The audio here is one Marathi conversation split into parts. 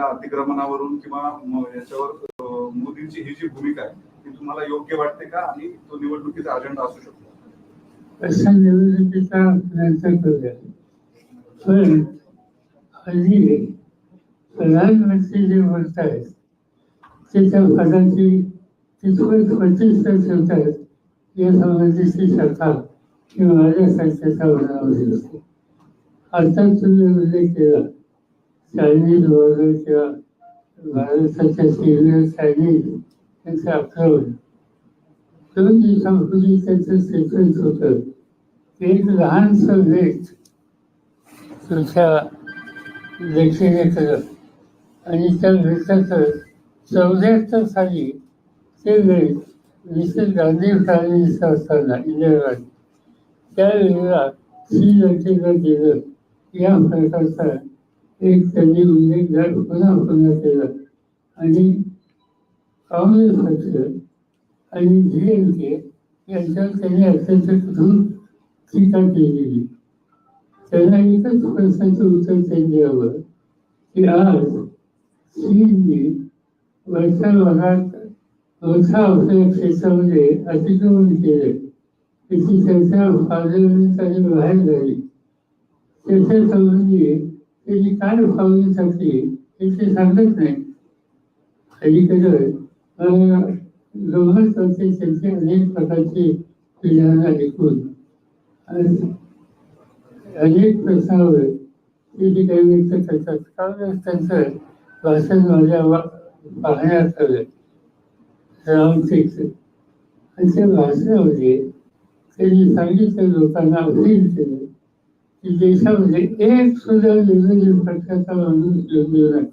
अतिक्रमणावरून किंवा याच्यावर मोदींची ही जी भूमिका आहे ती तुम्हाला योग्य वाटते का? आणि तो निवडणुकीचा अजेंडा असू शकतो. अशा निवडणुकीचा प्रयत्न करूया. पण हल्ली प्रधानमंत्री जे बोलत आहेत ते त्या पदाची कितपत प्रतिष्ठा ठेवतात या संबंधीची सरकार किंवा माझ्यासारख्याचा बनावली असते आता तुम्ही उल्लेख केला. चायनीज वगैरे किंवा भारताच्या सिनियर चायनीज यांचं आक्रमण जी संस्कृती त्यांचं सेकंड होतं. ते एक लहानसं लेख तुमच्या लेखीने केलं आणि त्या लेखाचं चौऱ्याहत्तर साली ते लेख मिस्टर गांधी फॅमिलीचं असताना इंदिरा त्यावेळेला श्री लंकेला गेलं. या प्रकारचा एक त्यांनी म्हणजे झाला पुन्हा पुन्हा केला. आणि काँग्रेस पक्ष आणि डी एम के यांच्यावर त्यांनी अत्यंत कठोर टीका केलेली. त्यांना एकच प्रश्नाचं उत्तर त्यांनी हवं की आज चीनने वरच्या भागात मोठ्या आपल्या क्षेत्रामध्ये अतिक्रमण केले. त्याची चर्चा पार्लमेंट आणि बाहेर झाली त्याच्या संबंधी त्याची काय पावली टाकली हे ते सांगत नाही. अलीकडं मला गंमत त्यांचे अनेक प्रकारचे विधानं ऐकून अनेक प्रश्नावर ते जे काही व्यक्त करतात कारण त्यांचं भाषण माझ्या पाहण्यात आलं. रामटेकचं आणि त्या भाषणामध्ये त्यांनी सांगितलं लोकांना अपील केलं की देशामध्ये एक सुद्धा निर्णय पक्षाचा माणूस योग्य नाही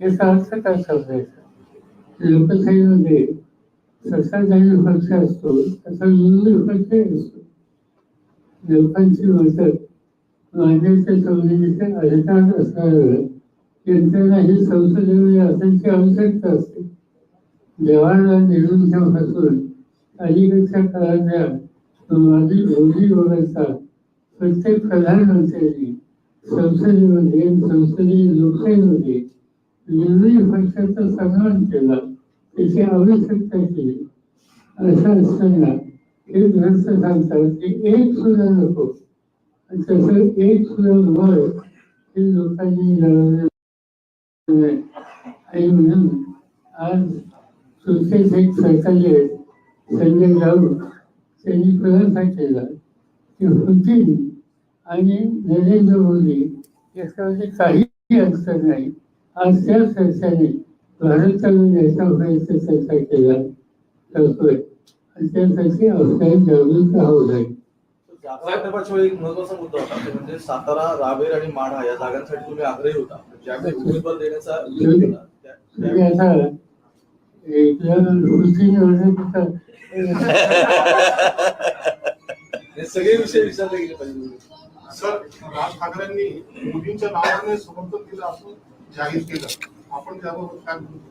याचा अर्थ काय समजायचा लोकशाहीमध्ये सत्ताधारी पक्ष असतो तसा विरोधी पक्ष असतो लोकांची मदत मान्यते संबंधीचे अधिकार असणारं यंत्रणा ही संसदेमध्ये असण्याची आवश्यकता असते जवाहरलाल नेहरूंच्या पासून अलीकडच्या काळातल्या माजी मोदी वगैरेचा प्रत्येक प्रधानमंत्र्यांनी संसदेमध्ये संसदीय लोकशाहीमध्ये विरोधी पक्षाचा सन्मान केला त्याची आवश्यकता केली. असं असताना हे ग्रंथ सांगतात की एक सुद्धा नको. तसं एक सुद्धा बळ हे लोकांनी लावलेलं आणि म्हणून आज सुरतेच एक सरकारी आहेत संजय राऊत त्यांनी खुलासा केला की होतील आणि नरेंद्र मोदी याच्यामध्ये काही अंतर नाही. आज त्या चर्चेने भारताला याचा प्रयत्न चर्चा केला जातोय आणि त्यासाठी आपल्याला जागरूक जागावाटपाच्या वेळी एक महत्त्वाचा मुद्दा होता. ते म्हणजे सातारा रावेर आणि माढा या जागांसाठी तुम्ही आग्रही होता. ज्यावेळी उमेदवार देण्याचा उल्लेख केला त्या- म्हणजे आता हे सगळे विषय विचारले गेले पाहिजे. सर राज ठाकरेंनी मोदींच्या नावाने समर्थन केलं असून जाहीर केलं. आपण त्याबाबत काय म्हणतो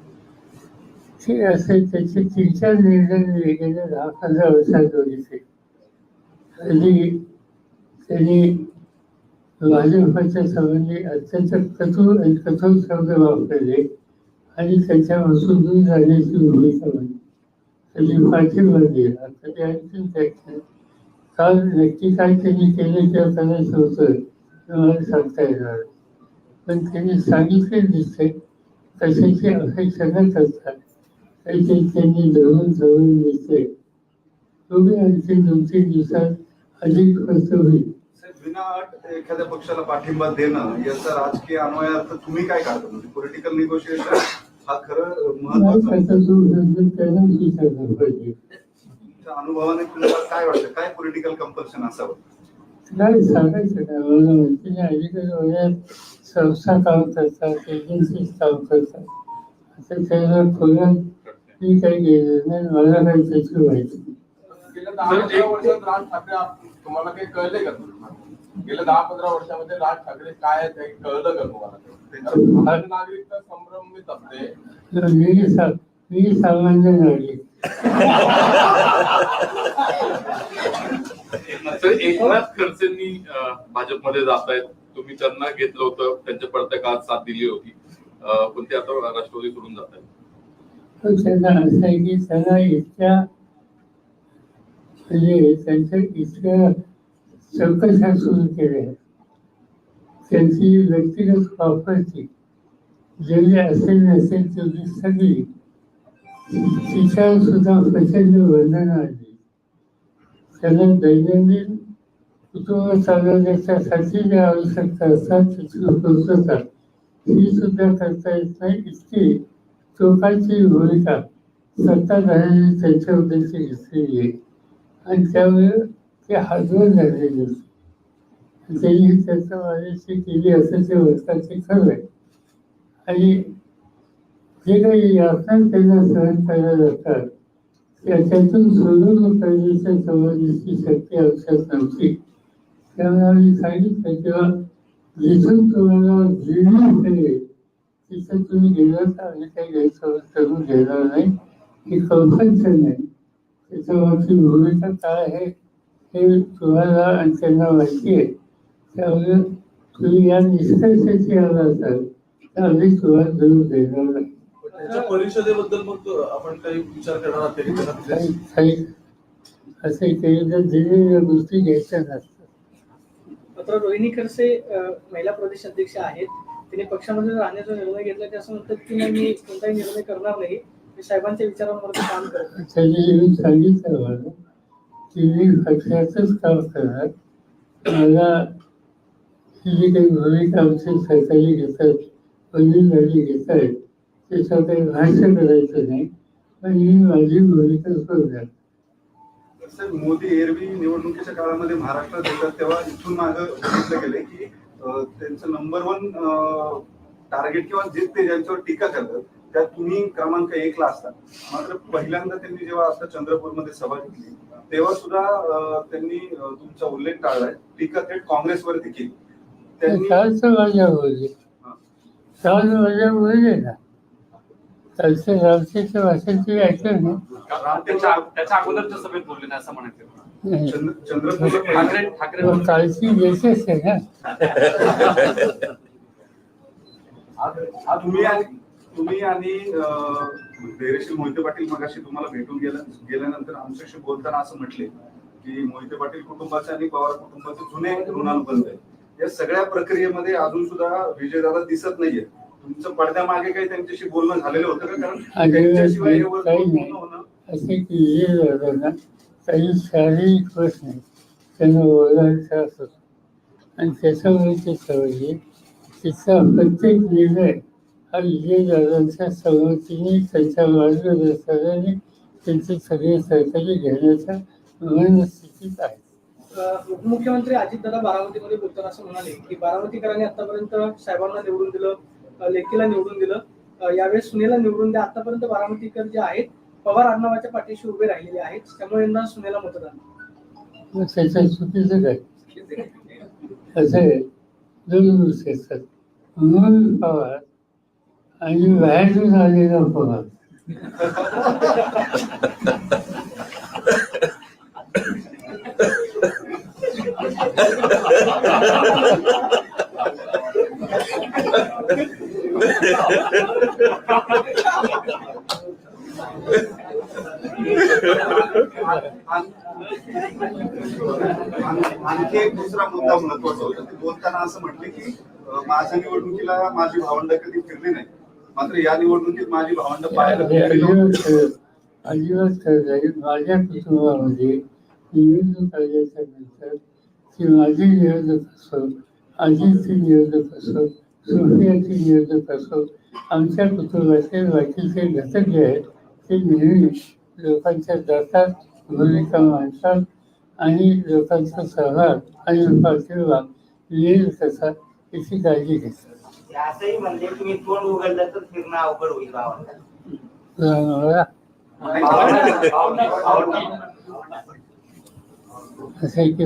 असे त्याचे तीन चार निर्णय वेगळे दहा पंधरा वर्षापूर्वीचे हल्ली त्यांनी भाजपच्या संबंधी अत्यंत कठोर आणि कठोर शब्द वापरले आणि त्याच्यापासून दूर जाण्याची भूमिका म्हणली त्यांनी पाठिंबा दिला. आता ते आणखी त्याचे काल नक्की काय त्यांनी केलं किंवा करायचं होतं ते मला सांगता येणार. पण त्यांनी सांगितले दिसते कशाची अपेक्षा न करतात काहीतरी त्यांनी धरून धरून दिसते तुम्ही आणखी दोन तीन दिवसात अधिक खर्च होईल. विनाअट एखाद्या पक्षाला पाठिंबा देणं याचा राजकीय अन्वयार्थ तुम्ही काय काढता म्हणजे पॉलिटिकल निगोशिएशन हा खरं महत्त्वाचा पाहिजे. अनुभवाने तुम्हाला काय वाटतं? काय पॉलिटिकल कंपल्शन असावं? सांगायचं काय? नाही अलीकडे वयात संस्था काम करतात एजन्सीज काम करतात. आता त्याला खोल्यात मी काही गेलं नाही मला काही त्याची माहिती नाही. गेल्या दहा पंधरा वर्षात राज ठाकरे आप- तुम्हाला काही कळले का तुम्हाला गेल्या दहा पंधरा वर्षामध्ये राज ठाकरे काय कळलं का तुम्हाला? नागरिकता संभ्रमित असते. मी सा- मी सामान्य नागरिक तर एकनाथ खडसेंनी भाजपमध्ये जात आहेत तुम्ही त्यांना घेतलं होतं. त्यांच्या पडत्या साथ दिली होती. पण ते आता राष्ट्रवादी सोडून जात आहेत पण त्यांना असं आहे की त्यांना इतक्या म्हणजे त्यांच्या इतक्या सुरू केल्या त्यांची व्यक्तिगत प्रॉपर्टी जेवढी असेल नसेल तेवढी सगळी तिच्यावर सुद्धा प्रचंड वर्णन आली त्यांना दैनंदिन कुटुंब चालवण्याच्यासाठी ज्या आवश्यकता असतात त्याची पूर्तता ही सुद्धा करता येत नाही. इतकी टोकाची भूमिका सत्ताधाऱ्यांनी त्यांच्याबद्दलची घेतलेली आहे. आणि त्यामुळे ते हातवर झालेले होते त्यांनी त्याचं माझ्याशी केली असं ते वर्षाचे खरं आहे. आणि जे काही यातना त्यांना सहन करायला जातात त्याच्यातून सोडून करण्याच्या संबंधीची शक्ती आमच्यात नव्हती. त्यामुळे आम्ही सांगितलं तेव्हा जिथून तुम्हाला जीवन मिळेल तिथं तुम्ही गेलं तर आम्ही काही गैरसमज करून घेणार नाही. ही कंपल्शन आहे त्याच्यावरची भूमिका काय आहे हे तुम्हाला आणि त्यांना माहिती आहे. त्यामुळे तुम्ही या निष्कर्षाची आला असाल तर आम्ही तुम्हाला जरूर देणार नाही. त्यांच्या परिषदेबद्दल मग आपण काही विचार करणार आहात का की त्यांना काही तिथे- काही असे काही जर दिलेल्या गोष्टी घ्यायच्या नसतात. मात्र रोहिणी खडसे अ, महिला प्रदेश अध्यक्ष आहेत. तिने पक्षामध्ये राहण्याचा निर्णय घेतला ते असं म्हणतात की नाही मी कोणताही निर्णय करणार नाही. मी साहेबांच्या विचारांवरती काम करतो त्यांनी सांगितलं मला की मी पक्षाचंच काम करणार. मला ही जी काही भूमिका आमचे सरकारी घेतात वडीलधारी घेत आहेत त्याचं काही भाष्य करायचं नाही. पण मी माझी भूमिका सोडणार साहेब मोदी एरवी निवडणुकीच्या काळामध्ये महाराष्ट्रात येतात तेव्हा इथून मागं बघितलं गेलंय की त्यांचं नंबर वन टार्गेट किंवा जे ते ज्यांच्यावर टीका करतात त्यात तुम्ही क्रमांक एकला असतात मात्र पहिल्यांदा त्यांनी जेव्हा आता चंद्रपूरमध्ये सभा घेतली तेव्हा सुद्धा त्यांनी तुमचा उल्लेख टाळलाय. टीका थेट काँग्रेसवरती केली. त्यांनी माझ्या बोलले हा. काल माझ्या रामचेच्या भाषण तुम्ही ऐकलं ना त्याच्या त्याच्या अगोदरच्या सभेत बोलले नाही असं म्हणायचं. नाही. चंद्र- चंद्रपूर ठाकरे ठाकरे कालची आहे ना तुम्ही आणि तुम्ही आणि अं, धैर्यशील मोहिते पाटील मगाशी तुम्हाला भेटून गेल्या गेल्यानंतर आमच्याशी बोलताना असं म्हटले की मोहिते पाटील कुटुंबाचे आणि पवार कुटुंबाचे जुने ऋणानुबंध आहे या सगळ्या प्रक्रियेमध्ये अजून सुद्धा विजयदादा दिसत नाहीये तुमचं पडद्यामागे काही त्यांच्याशी बोलणं झालेलं होतं का? कारण त्यांच्याशिवाय हे काही नाही. पूर्ण होणं. असे की हे झालं ना काही शारीरिक प्रश्न आहे त्यांना ओरडायचं असत आणि त्याच्यामुळे ते सवयी तिचा प्रत्येक निर्णय हा विजयदादांच्या संमतीने त्यांच्या मार्गदर्शनाने त्यांचे सगळे सहकारी घेण्याच्या मनस्थितीत आहे. अ, उपमुख्यमंत्री अजितदादा बारामतीमध्ये बोलताना असं म्हणाले की बारामतीकरांनी आतापर्यंत साहेबांना निवडून दिलं अ, लेकीला निवडून दिलं. यावेळेस सुनेला निवडून द्या. आतापर्यंत बारामतीकर जे आहेत पवार आडनावाच्या पाठीशी उभे राहिलेले आहेत. त्यामुळे यंदा सुनेला मतदान. चुकीचं काय असं आहे दोन गोष्टी असतात मूल पवार आणि बाहेरून आलेला पवार. आण- आणखी एक दुसरा मुद्दा महत्त्वाचा होता. ते बोलताना असं म्हटले की माझ्या निवडणुकीला माझी भावंड कधी फिरली नाही मात्र या निवडणुकीत माझी भावंड पाहायला अजिबात नाही माझ्या कुटुंबामध्ये निवडणूक आल्याच्यानंतर ती माझी निवडणूक असो आजीची निवडणूक असो सोफियाची निवडणूक असो आमच्या कुटुंबाचे बाकीचे घटक जे आहेत ते नेहमी लोकांच्या जातात भूमिका मांडतात आणि लोकांचा सहभाग आणि पाठिंबा येईल कसा याची काळजी घेतात. असंही म्हणजे तुम्ही तोंड उघडलं तर फिरणं अवघड होईल भावांना? मला असं आहे की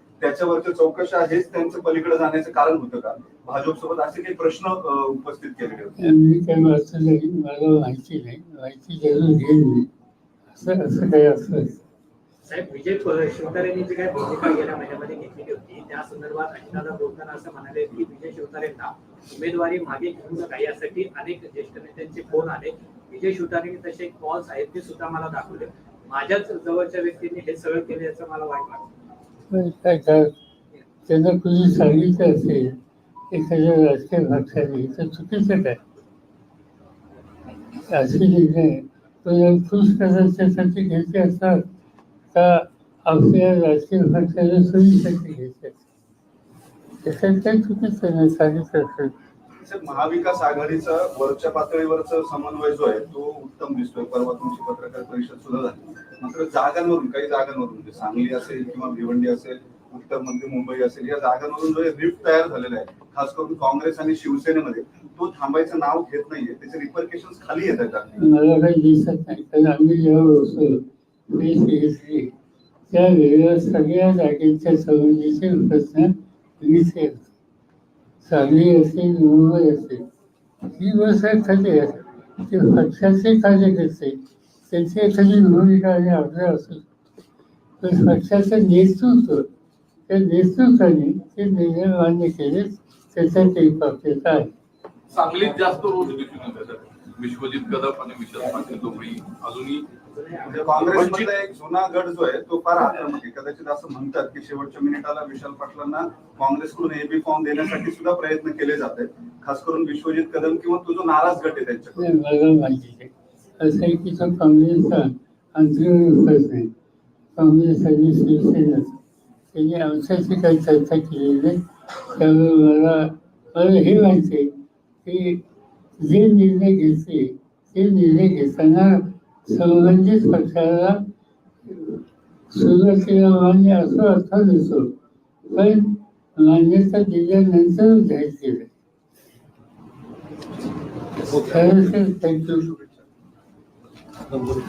त्याच्यावरच्या चौकशा हेच त्यांचं पलीकडे जाण्याचं कारण होतं का? भाजपसोबत असे काही प्रश्न उपस्थित केलेले होते. मी काही वाचलं नाही मला माहिती नाही. माहिती जरूर घेईन मी. असं असं काही असलं साहेब विजय शिवतारेंनी जी काय भूमिका गेल्या महिन्यामध्ये घेतलेली होती त्या संदर्भात अजितदादा बोलताना असं म्हणाले की विजय शिवतारेंना उमेदवारी मागे घेऊ नका. यासाठी अनेक ज्येष्ठ नेत्यांचे फोन आले. विजय शिवतारेंनी तसे कॉल्स आहेत ते सुद्धा मला दाखवले. माझ्याच जवळच्या व्यक्तींनी हे सगळं केलं याचं मला वाईट वाटतं. काय काय त्यांना कुणी सांगितलं असेल एखाद्या राजकीय पक्षाने तर चुकीचं काय असे निर्णय तो खुश करण्यासाठी घ्यायचे असतात का आपल्या राजकीय पक्षाला सोयीसाठी घ्यायचे असतात त्याच्यात काही चुकीचं नाही सांगितलं असेल. महाविकास आघाडीचा वरच्या पातळीवरचा समन्वय जो आहे तो उत्तम दिसतोय. परवा तुमची पत्रकार परिषद सुद्धा झाली. मात्र जागांवरून काही जागांवरून म्हणजे सांगली असेल किंवा भिवंडी असेल उत्तर मध्य मुंबई असेल या जागांवरून जो रिफ्ट तयार झालेला आहे खास करून काँग्रेस आणि शिवसेनेमध्ये तो थांबायचं नाव घेत नाहीये. त्याचे रिपरकेशन खाली येत आहेत. मला काही दिसत नाही. कारण आम्ही जेव्हा बसलो त्या वेळेला सगळ्या जागेच्या संबंधीचे प्रश्न सांगली असेल मुंबई असेल ही व्यवसाय एखादी आहे. ते पक्षाचे कार्यकर्ते त्यांची एखादी भूमिका आणि आपल्या असू पण पक्षाचं नेतृत्व त्या नेतृत्वाने ते निर्णय मान्य केले त्याच्यात एक प्राप्यता आहे. सांगलीत जास्त रोज विश्वजित कदम आणि विशाल पाटील दोघेही अजूनही म्हणजे काँग्रेसमधला एक जुना गट जो आहे तो फार आक्रमक आहे. कदाचित असं म्हणतात की शेवटच्या मिनिटाला विशाल पाटलांना काँग्रेसकडून एबी फॉर्म देण्यासाठी सुद्धा प्रयत्न केले जात आहेत. खास करून विश्वजित कदम किंवा तो जो नाराज गट आहे माहिती आहे. असं आहे की तो काँग्रेसचा अंतर्गत काँग्रेस आणि शिवसेना त्यांनी आमच्याशी काही चर्चा केलेली नाही. त्यामुळे मला मला हे माहिती आहे की जे निर्णय घेतले ते निर्णय घेताना संबंधित पक्षाला सुरुवातीला मान्य असो अथवा नसो पण मान्यता दिल्यानंतर जाहीर केलं थँक्यू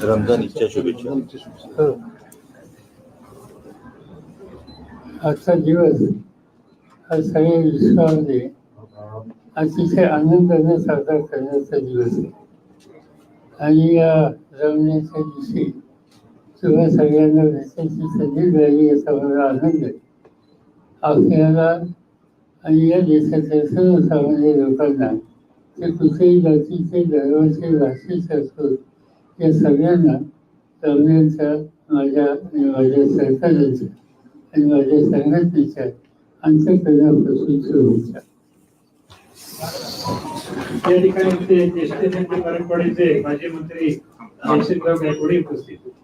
रमजान इच्छा शुभेच्छा हो. आजचा दिवस हा सगळ्या विश्वामध्ये अतिशय आनंदाने साजरा करण्याचा दिवस आहे. आणि या रमण्याच्या दिवशी किंवा सगळ्यांना भेटायची संधी मिळाली याचा मला आनंद आहे. आपल्याला आणि या देशाच्या सर्वसामान्य लोकांना ते कुठेही जातीचे धर्माचे भाषेचे असो या सगळ्यांना रमण्याचा माझ्या आणि माझ्या सरकारांच्या आणि माझ्या संघटनेच्या अंतकरणापासून शुभेच्छा. या ठिकाणी ते ज्येष्ठ नेते परंपरेचे माजी मंत्री जयसिंगराव गायकवाडी उपस्थित होते.